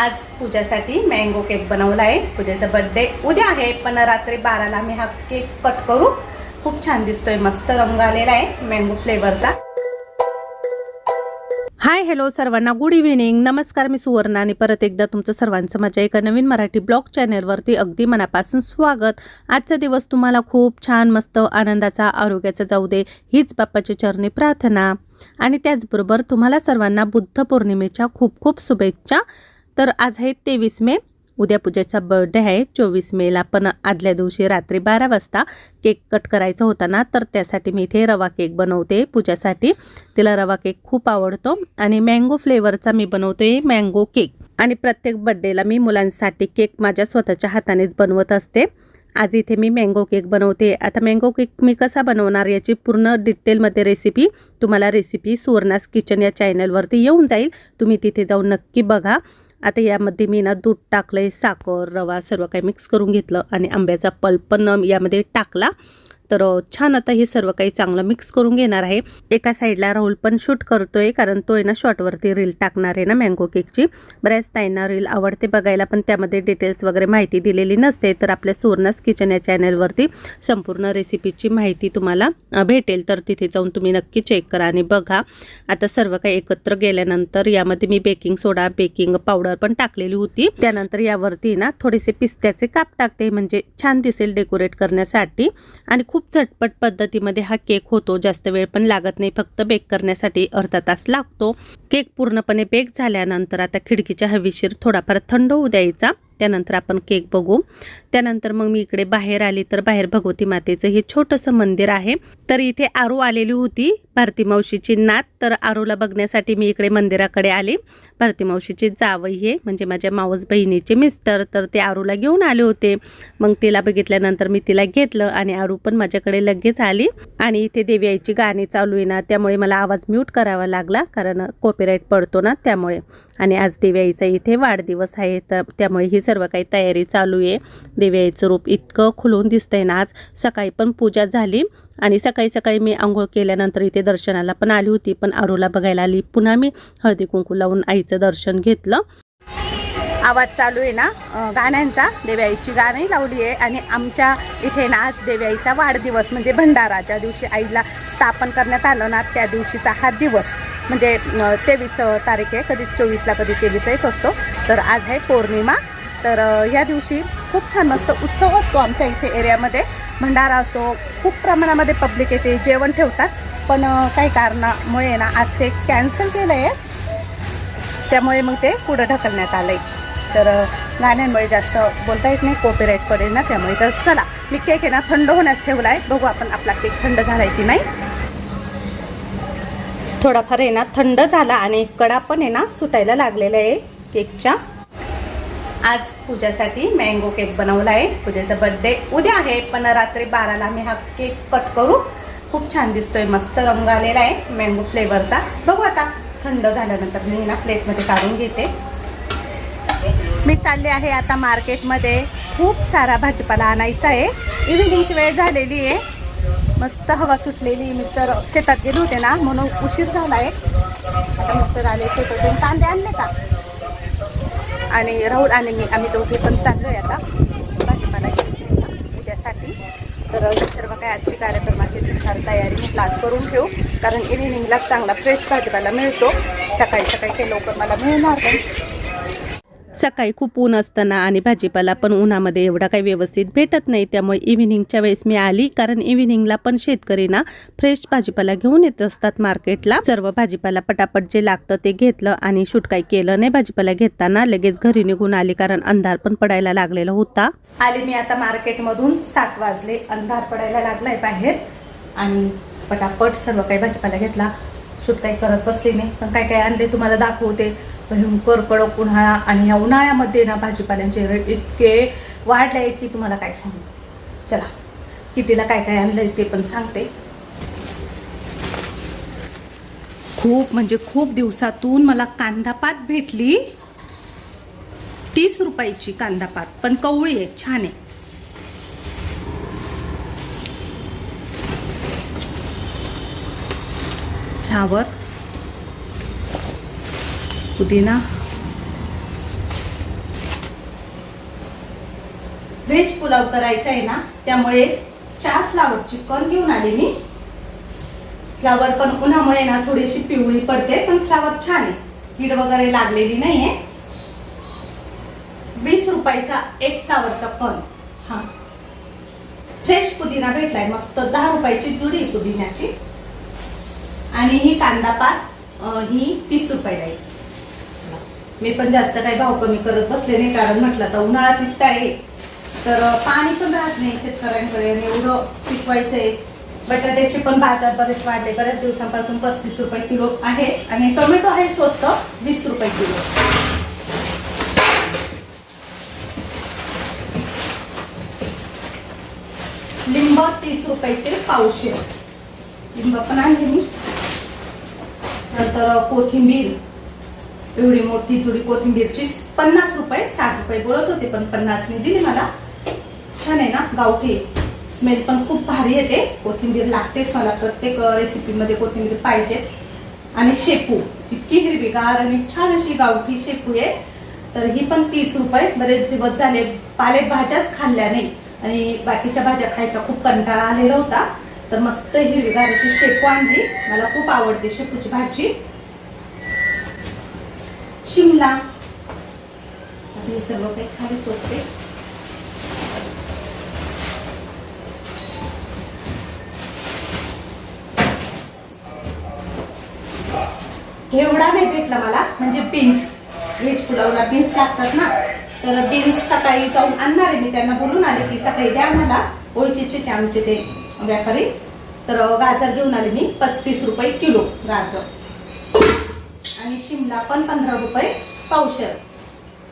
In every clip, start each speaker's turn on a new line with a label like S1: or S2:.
S1: आज पूजासाठी mango cake बनवला आहे. पूजेचा बर्थडे उद्या आहे पण रात्री बाराला मी हा केक कट करू. खूप छान दिसतोय मस्त रंग आलेला आहे मँगो फ्लेवरचा हाय हॅलो सर्वांना गुड इव्हिनिंग नमस्कार मी सुवर्णा आणि परत एकदा तुमचं सर्वांचं माझ्या एका नवीन मराठी ब्लॉग चॅनेलवरती अगदी मनापासून स्वागत. आजचा दिवस तुम्हाला खूप छान मस्त आनंदाचा आरोग्याचा जाऊ दे हीच बाप्पाची चरणी प्रार्थना. आणि त्याचबरोबर तुम्हाला सर्वांना बुद्ध पौर्णिमेच्या खूप खूप शुभेच्छा. तर आज आहे तेवीस मे. उद्या पूजेचा बर्थडे आहे. चोवीस मेला पण आदल्या दिवशी रात्री बारा वाजता केक कट करायचा होता ना तर त्यासाठी मी इथे रवा केक बनवते पूजासाठी. तिला रवा केक खूप आवडतो आणि मँगो फ्लेवरचा मी बनवते मँगो केक आणि प्रत्येक बड्डेला मी मुलांसाठी केक माझ्या स्वतःच्या हातानेच बनवत असते. आज इथे मी मँगो केक बनवते. आता मँगो केक मी कसा बनवणार याची पूर्ण डिटेलमध्ये रेसिपी तुम्हाला रेसिपी सुवर्णास किचन या चॅनलवरती येऊन जाईल. तुम्ही तिथे जाऊन नक्की बघा. आता यामध्ये मी ना दूध टाकलं आहे साखर रवा सर्व काही मिक्स करून घेतलं आणि आंब्याचा पल्प पण यामध्ये टाकला. तर छान आता हे सर्व काही चांगलं मिक्स करून घेणार आहे. एका साईडला राहुल पण शूट करतोय कारण तो आहे ना शॉर्टवरती रील टाकणार आहे ना मँगो केकची बऱ्याच ताईंना रील आवडते बघायला पण त्यामध्ये डिटेल्स वगैरे माहिती दिलेली नसते. तर आपल्या सुवर्णास किचन या चॅनलवरती संपूर्ण रेसिपीची माहिती तुम्हाला भेटेल. तर तिथे जाऊन तुम्ही नक्की चेक करा आणि बघा. आता सर्व काही एकत्र गेल्यानंतर यामध्ये मी बेकिंग सोडा बेकिंग पावडर पण टाकलेली होती. त्यानंतर यावरती ना थोडेसे पिस्त्याचे काप टाकते म्हणजे छान दिसेल डेकोरेट करण्यासाठी. आणि खूप खूप झटपट पद्धतीमध्ये हा केक होतो. जास्त वेळ पण लागत नाही. फक्त बेक करण्यासाठी अर्धा तास लागतो. केक पूर्णपणे बेक झाल्यानंतर आता खिडकीच्या हवेशीर थोडाफार थंड होऊ द्यायचा. त्यानंतर आपण केक बघू. त्यानंतर मग मी इकडे बाहेर आली तर बाहेर भगवती मातेचं हे छोटंसं मंदिर आहे. तर इथे आरू आलेली होती भारती मावशीची नात. तर आरूला बघण्यासाठी मी इकडे मंदिराकडे आली. भारती मावशीची जावई हे म्हणजे माझ्या मावस बहिणीचे मिस्टर. तर ते आरूला घेऊन आले होते. मग तिला बघितल्यानंतर मी तिला घेतलं आणि आरू पण माझ्याकडे लगेच आली. आणि इथे देवी आईची गाणी चालू आहे ना त्यामुळे मला आवाज म्यूट करावा लागला. कारण कॉपीराईट पडतो ना त्यामुळे. आणि आज देवी इथे वाढदिवस आहे तर त्यामुळे ही सर्व काही तयारी चालू आहे. देवी रूप इतकं खुलून दिसतंय ना आज सकाळी पण पूजा झाली आणि सकाळी सकाळी मी आंघोळ केल्यानंतर इथे दर्शनाला पण आली होती पण आरूला बघायला आली. पुन्हा मी हळदी कुंकू लावून आईचं दर्शन घेतलं. आवाज चालू आहे ना गाण्यांचा. देव्याईची गाणी लावली आहे आणि आमच्या इथे ना आज देव्याईचा वाढदिवस म्हणजे भंडारा ज्या दिवशी आईला स्थापन करण्यात आलं ना त्या दिवशीचा हा दिवस. म्हणजे तेवीस तारीख आहे. कधी चोवीसला कधी तेवीसला येत असतो. तर आज आहे पौर्णिमा. तर ह्या दिवशी खूप छान मस्त उत्सव असतो आमच्या इथे एरियामध्ये. भंडारा असतो. खूप प्रमाणामध्ये पब्लिक येते. जेवण ठेवतात. पण काही कारणामुळे ना आज ते कॅन्सल केलं आहे त्यामुळे मग ते पुढं ढकलण्यात आलं आहे तर गाण्यांमुळे जास्त बोलता येत नाही. कॉपीराईट पडेल ना त्यामुळे तर चला. मी केक आहे ना थंड होण्यास ठेवला आहे बघू आपण आपला केक थंड झाला आहे की नाही. थोडाफार आहे ना थंड झाला आणि कडा पण आहे ना सुटायला लागलेला आहे केकच्या. आज पूजासाठी मँगो केक बनवला आहे. पूजेचा बर्थडे उद्या आहे पण रात्री बाराला मी हा केक कट करू. खूप छान दिसतोय मस्त रंग आलेला आहे मँगो फ्लेवरचा बघू आता थंड झाल्यानंतर मी ना प्लेटमध्ये काढून घेते. मी चालले आहे आता मार्केटमध्ये खूप सारा भाजीपाला आणायचा आहे. इव्हिनिंगची वेळ झालेली आहे. मस्त हवा सुटलेली मिस्टर शेतात गेले होते ना म्हणून उशीर झाला आहे आता मिस्टर आले शेतातून. कांदे आणले का? आणि राहुल आणि मी आम्ही दोघे पण चाललो आहे आता. भाजीपाला उद्यासाठी तर सर्व काय आजची कार्यक्रमाची फार तयारी मी आज करून ठेवू. कारण इव्हिनिंगलाच चांगला फ्रेश भाजीपाला मिळतो. सकाळी सकाळी काही लवकर मला मिळणार नाही. सकाळी खूप ऊन असताना आणि भाजीपाला पण उन्हामध्ये एवढा काही व्यवस्थित भेटत नाही त्यामुळे इव्हिनिंगच्या वेळेस मी आली. कारण इव्हिनिंगला पण शेतकरी ना फ्रेश भाजीपाला घेऊन येत असतात मार्केटला सर्व भाजीपाला पटापट जे लागतं ते घेतलं आणि शूट काही केलं नाही. भाजीपाला घेताना लगेच घरी निघून आली कारण अंधार पण पडायला लागलेला होता. आली मी आता मार्केटमधून सात वाजले. अंधार पडायला लागलाय बाहेर. आणि पटापट सर्व काही भाजीपाला घेतला. शूट काही करत बसले नाही. पण काय काय आणले तुम्हाला दाखवते. भयंकर कडक उन्हाळा आणि या उन्हाळ्यामध्ये ना भाजीपाल्यांचे रेट इतके वाढले की तुम्हाला काय सांगू? चला कितीला काय काय आणलं ते पण सांगते. खूप म्हणजे खूप दिवसातून मला कांदापात भेटली. तीस रुपयाची कांदापात पण कवळी आहे छान आहे. फ्लावर पुदिना। व्हेज पुलाव करायचा आहे ना त्यामुळे चार फ्लावर चिकन घेऊन आले मी. फ्लावर पण उन्हामुळे ना थोडीशी पिवळी पडते पण फ्लावर छान आहे. कीड वगैरे लागलेली नाहीये. वीस रुपयाचा एक फ्लावरचा कण. हा. फ्रेश पुदिना भेटलाय मस्त दहा रुपयाची जुडी आहे पुदिन्याची. आणि ही कांदा पात ही तीस रुपयाला आहे. मी पण जास्त काही भाव कमी करत बसले नाही कारण म्हटलं तर उन्हाळाच इतका आहे. तर पाणी पण राहत नाही शेतकऱ्यांकडे आणि एवढं आहे बटाट्याचे पण बाजार बरेच वाढले. बऱ्याच दिवसांपासून पस्तीस रुपये किलो आहे आणि टोमॅटो आहे स्वस्त वीस रुपये किलो. लिंब तीस रुपयाचे पावशे लिंब पण आहे मी. नंतर कोथिंबीर. एवढी मोठी जुडी कोथिंबीरची पन्नास रुपये साठ रुपये बोलत होते पण पन्नासने दिली मला. छान आहे ना गावठी. स्मेल पण खूप भारी येते. कोथिंबीर लागतेच मला. प्रत्येक रेसिपीमध्ये कोथिंबीर पाहिजेत आणि शेपू. इतकी हिरवीगार आणि छान अशी गावठी शेपू आहे. तर ही पण तीस रुपये. बरेच दिवस झाले पालेभाज्याच खाल्ल्या नाही. आणि बाकीच्या भाज्या खायचा खूप कंटाळा आलेला होता. तर मस्त हिरवीगार अशी शेपू आणली. मला खूप आवडते शेपूची भाजी. शिमला. आता हे सर्व काही खाली करते एवढा नाही भेटला मला म्हणजे बीन्स व्हेज पुलावला बीन्स लागतात ना तर बीन्स सकाळी जाऊन आणणार आहे मी. त्यांना बोलून आले की सकाळी द्या मला ओळखीचे आमचे ते व्यापारी. तर गाजर घेऊन आले मी पस्तीस रुपये किलो गाजर. आणि शिमला पण पंधरा रुपये पावशर.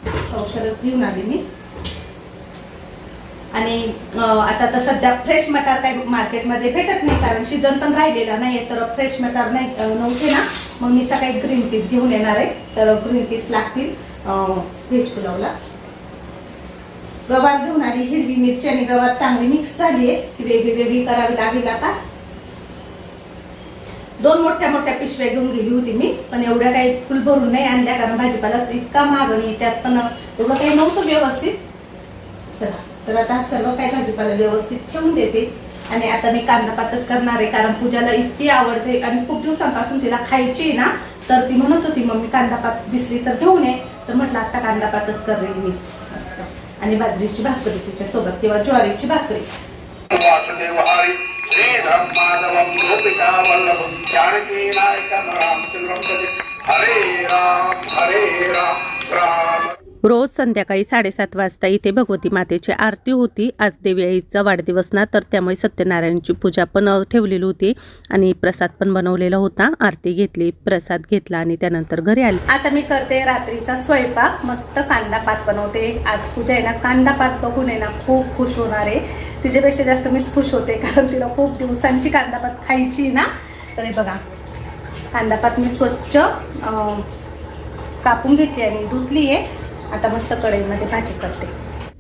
S1: पावशरच घेऊन आली मी. आणि आता तर सध्या फ्रेश मटार काही मार्केटमध्ये भेटत नाही कारण सीझन पण राहिलेला नाही तर फ्रेश मटार नाही नव्हते ना. मग मी सकाळी ग्रीन पीस घेऊन येणार आहे तर ग्रीन पीस लागतील व्हेज पुलावला. गवार घेऊन आली हिरवी मिरची आणि गवार चांगली मिक्स झाली आहे ती वेगळी वेगळी करावी लागेल आता. दोन मोठ्या मोठ्या पिशव्या घेऊन गेली होती मी पण एवढ्या काही फुल भरून नाही आणल्या कारण भाजीपालाच इतका महाग आणि त्यात पण एवढं काही नव्हतं व्यवस्थित. चला तर आता सर्व काही भाजीपाला व्यवस्थित ठेवून देते. आणि आता मी कांदा पातच करणार आहे कारण पूजाला इतकी आवडते आणि खूप दिवसांपासून तिला खायची आहे ना तर ती म्हणत होती मग मी कांदा पात दिसली तर घेऊन ये. तर म्हटलं आता कांदा पातच करेल मी. आणि बाजरीची भाकरी तिच्या सोबत किंवा ज्वारीची भाकरी. रोज संध्याकाळी साडेसात वाजता इथे भगवती मातेची आरती होती. आज देवी आईचा वाढदिवस ना तर त्यामुळे सत्यनारायणची पूजा पण ठेवलेली होती आणि प्रसाद पण बनवलेला होता. आरती घेतली प्रसाद घेतला आणि त्यानंतर घरी आली. आता मी करते रात्रीचा स्वयंपाक. मस्त कांदा पात बनवते. आज पूजा आहे ना कांदा पात बघून आहे ना खूप खुश होणार आहे. तिच्यापेक्षा जास्त मीच खुश होते कारण तिला खूप दिवसांची कांदापात खायची ना. तर हे बघा कांदापात मी स्वच्छ कापून घेतली आणि धुतली आहे. आता मस्त कढईमध्ये भाजी करते.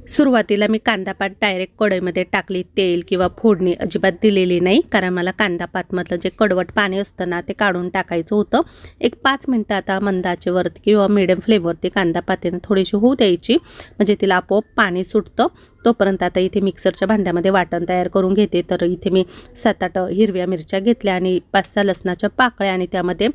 S1: सुरुवातीला मी कांदापात डायरेक्ट कढईमध्ये टाकली तेल किंवा फोडणी अजिबात दिलेली नाही कारण मला कांदापातमधलं जे कडवट पाणी असतं ना ते काढून टाकायचं होतं. एक पाच मिनटं आता मंदाचे वरती किंवा मिडियम फ्लेमवरती कांदापातीनं थोडीशी होऊ द्यायची. म्हणजे तिला आपोआप पाणी सुटतं. तोपर्यंत आता इथे मिक्सरच्या भांड्यामध्ये वाटण तयार करून घेते. तर इथे मी सात आठ हिरव्या मिरच्या घेतल्या आणि पाच सहा लसणाच्या पाकळ्या आणि त्यामध्ये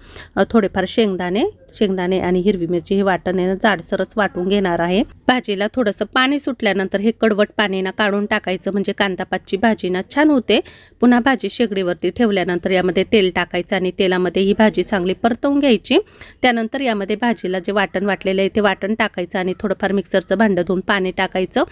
S1: थोडेफार शेंगदाणे शेंगदाणे आणि हिरवी मिरची. हे वाटण जाडसरच वाटून घेणार आहे. भाजीला थोडंसं पाणी सुटल्यानंतर हे कडवट पाणी ना काढून टाकायचं. म्हणजे कांदापातची भाजी ना छान होते. पुन्हा भाजी शेगडीवरती ठेवल्यानंतर यामध्ये तेल टाकायचं आणि तेलामध्ये ही भाजी चांगली परतवून घ्यायची. त्यानंतर यामध्ये भाजीला जे वाटण वाटलेलं आहे ते वाटण टाकायचं आणि थोडंफार मिक्सरचं भांडं धुवून पाणी टाकायचं.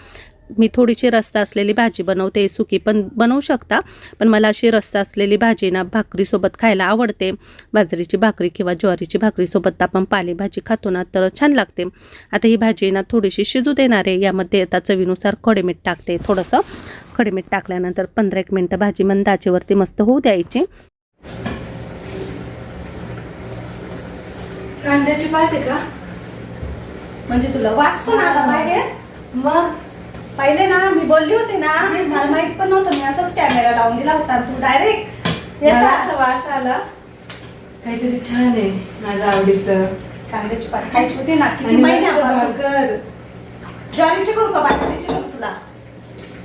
S1: मी थोडीशी रस्सा असलेली भाजी बनवते सुकी पण बनवू शकता. पण मला अशी रस्सा असलेली भाजी ना भाकरीसोबत खायला आवडते. बाजरीची भाकरी किंवा ज्वारीची भाकरीसोबत आपण पालेभाजी खातो ना तर छान लागते. आता ही भाजी ना थोडीशी शिजू देणार आहे. यामध्ये आता चवीनुसार खडेमीठ टाकते. थोडंसं खडेमीठ टाकल्यानंतर पंधरा एक मिनटं भाजी मंद आचेवरती मस्त होऊ द्यायची.
S2: कांद्याची पाहते का?
S1: म्हणजे तुला वास पण आला बाहेर.
S2: मग
S1: पहिले ना मी बोलली होते ना मला माहीत पण नव्हतं मी असंच कॅमेरा लावून दिला होता तू डायरेक्ट
S2: मला असा वास आला. काहीतरी छान आहे माझ्या आवडीचं.
S1: कांद्याची पात खायची होती ना किती महिन्यापासून
S2: भाकर.
S1: ज्वारीची करू का बाजरीची करू तुला?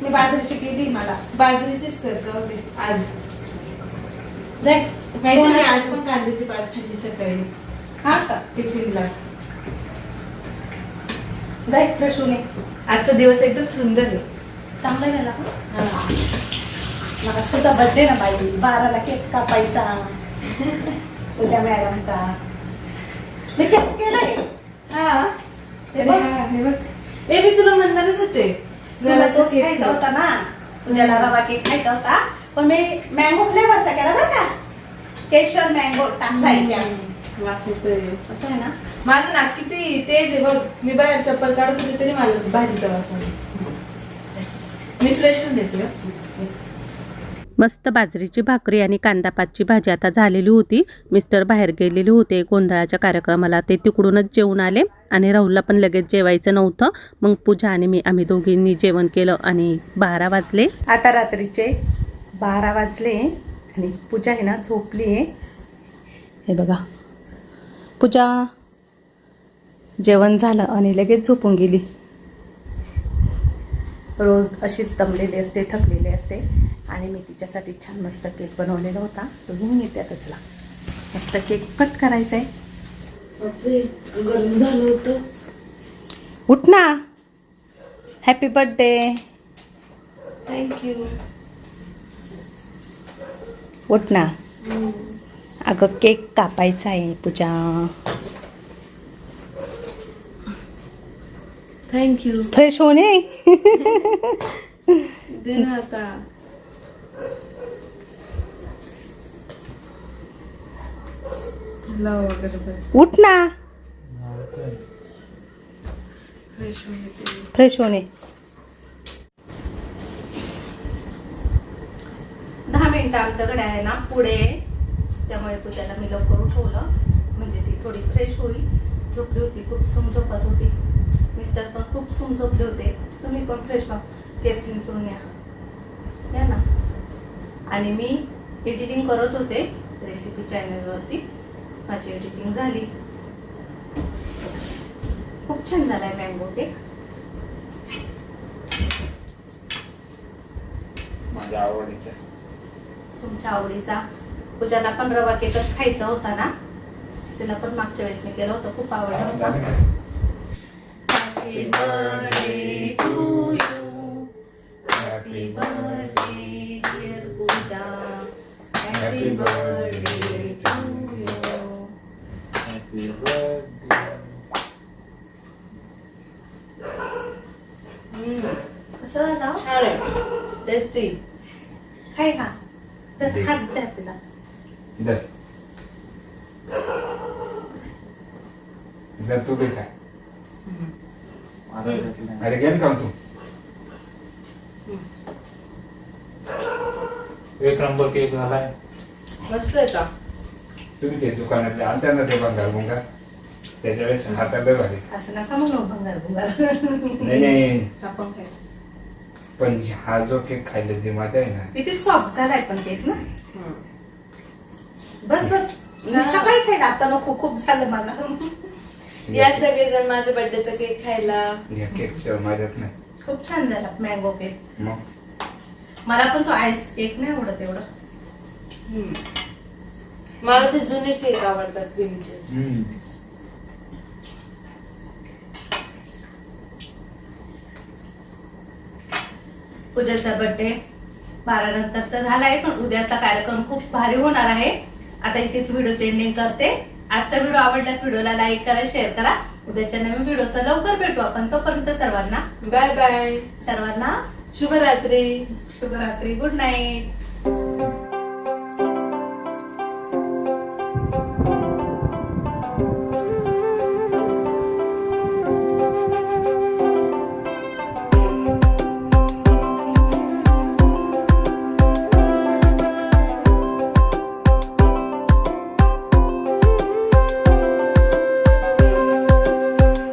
S1: मी बाजरीची केली मला.
S2: बाजरीचीच कर जाऊ दे आज.
S1: जाय.
S2: माहिती नाही आज पण कांद्याची पात खाल्ली सकाळी.
S1: हा का?
S2: टिफिनला.
S1: जाय फ्रेश होऊन.
S2: आजचा दिवस एकदम सुंदर आहे.
S1: चांगलं गेला मग तुझा बर्थडे ना बाई. बाराला केक कापायचा. तुझ्या मॅडमचा. मी केक केलाय.
S2: हा.
S1: ते बघ.
S2: हा, बघ. ए मी तुला म्हणणारच होते.
S1: तुला तोच
S2: केक
S1: खायचा. होता ना? तुझ्याला रवा केक खायचा होता. पण मी मँगो फ्लेवरचा केला बरं का? केशर मँगो टाकलाय त्या.
S2: वास येतोय.
S1: ना?
S2: माझं नाक किती तेज आहे बघ. मी बाहेर चप्पल काढत होते तरी मला भाजीचा वास आला. मी फ्रेश होऊन येते.
S1: मस्त बाजरीची भाकरी आणि कांदापातची भाजी आता झालेली होती. मिस्टर बाहेर गेलेले होते गोंधळाच्या कार्यक्रमाला. ते तिकडूनच जेवून आले आणि राहुलला पण लगेच जेवायचं नव्हतं. मग पूजा आणि मी आम्ही दोघींनी जेवण केलं आणि बारा वाजले. आता रात्रीचे बारा वाजले आणि पूजा आहे ना झोपली आहे. हे बघा. पूजा. जेवण झालं आणि लगेच झोपून गेली. रोज अशीच दमलेली असते थकलेली असते. आणि मी तिच्यासाठी छान मस्त केक बनवलेला होता. तो घेऊन येते आता चला. मस्त केक कट करायचा आहे
S2: गरम झालं होतं.
S1: उठ ना. हॅपी बर्थडे
S2: थँक्यू
S1: उठ ना. अगं केक कापायचा आहे पूजा.
S2: थँक्यू
S1: फ्रेश होणे
S2: दे ना आता. लाव.
S1: उठ ना.
S2: फ्रेश होऊन येते
S1: फ्रेश होणे दहा मिनिटं आमच्याकडे आहे ना पुढे. आहे. त्यामुळे पूजाला मी लवकर उठवलं. म्हणजे ती थोडी फ्रेश होईल. झोपली होती खूप सूम झोपत होती. मिस्टर पण खूप सूम झोपले होते. तुम्ही पण फ्रेश व्हा. केस करून या. या ना. आणि मी एडिटिंग करत होते रेसिपी चॅनलवरती माझी एडिटिंग झाली. खूप छान झालाय मँगो केक
S3: माझ्या आवडीचं.
S1: तुमच्या आवडीचा. पूजाला पण रवा केकच खायचा होता ना. तिला पण मागच्या वेळेस मी केलं होतं खूप आवडला होता. Happy birthday to you happy birthday dear Pooja happy birthday to you कसं झालं
S2: छान आहे टेस्टी
S1: खाय ना तर हाच द्या तिला
S3: दर दर तू बी काय अरे गेम का तू
S4: नंबर केक झालाय.
S2: मस्त आहे का?
S3: तुम्ही ते दुकानातले आणता ना ते बंगाल बुंगाल त्याच्यावेळेस हाताला भारी.
S1: असं नका म्हणू भंगार भंगार.
S3: नाही नाही.
S2: हा पण काय?
S3: पण हा जो केक खायला जी मजा आहे ना.
S1: किती सॉफ्ट झालाय पण केक ना. बस बस. मी सकाळी खायला आता नको खूप झालं मला.
S2: या सगळेजण माझ्या बर्थडेचा केक खायला.
S3: या केकच्या मजाच नाही.
S1: खूप छान झाला मँगो केक
S3: मग?
S1: मला पण तो आईस केक नाही आवडत एवढं.
S2: मला ते जुने केक आवडतात क्रीमचे
S3: हम्म.
S1: पूजेचा बर्थडे बारा नंतरचा झालाय पण उद्याचा कार्यक्रम खूप भारी होणार आहे. आता इथेच व्हिडिओ एंडिंग करते. आजचा व्हिडिओ आवडल्यास व्हिडिओला लाईक करा शेअर करा. उद्याच्या नवीन व्हिडिओचा लवकर भेटू आपण. तोपर्यंत सर्वांना
S2: बाय बाय
S1: सर्वांना
S2: शुभरात्री.
S1: शुभरात्री. Good night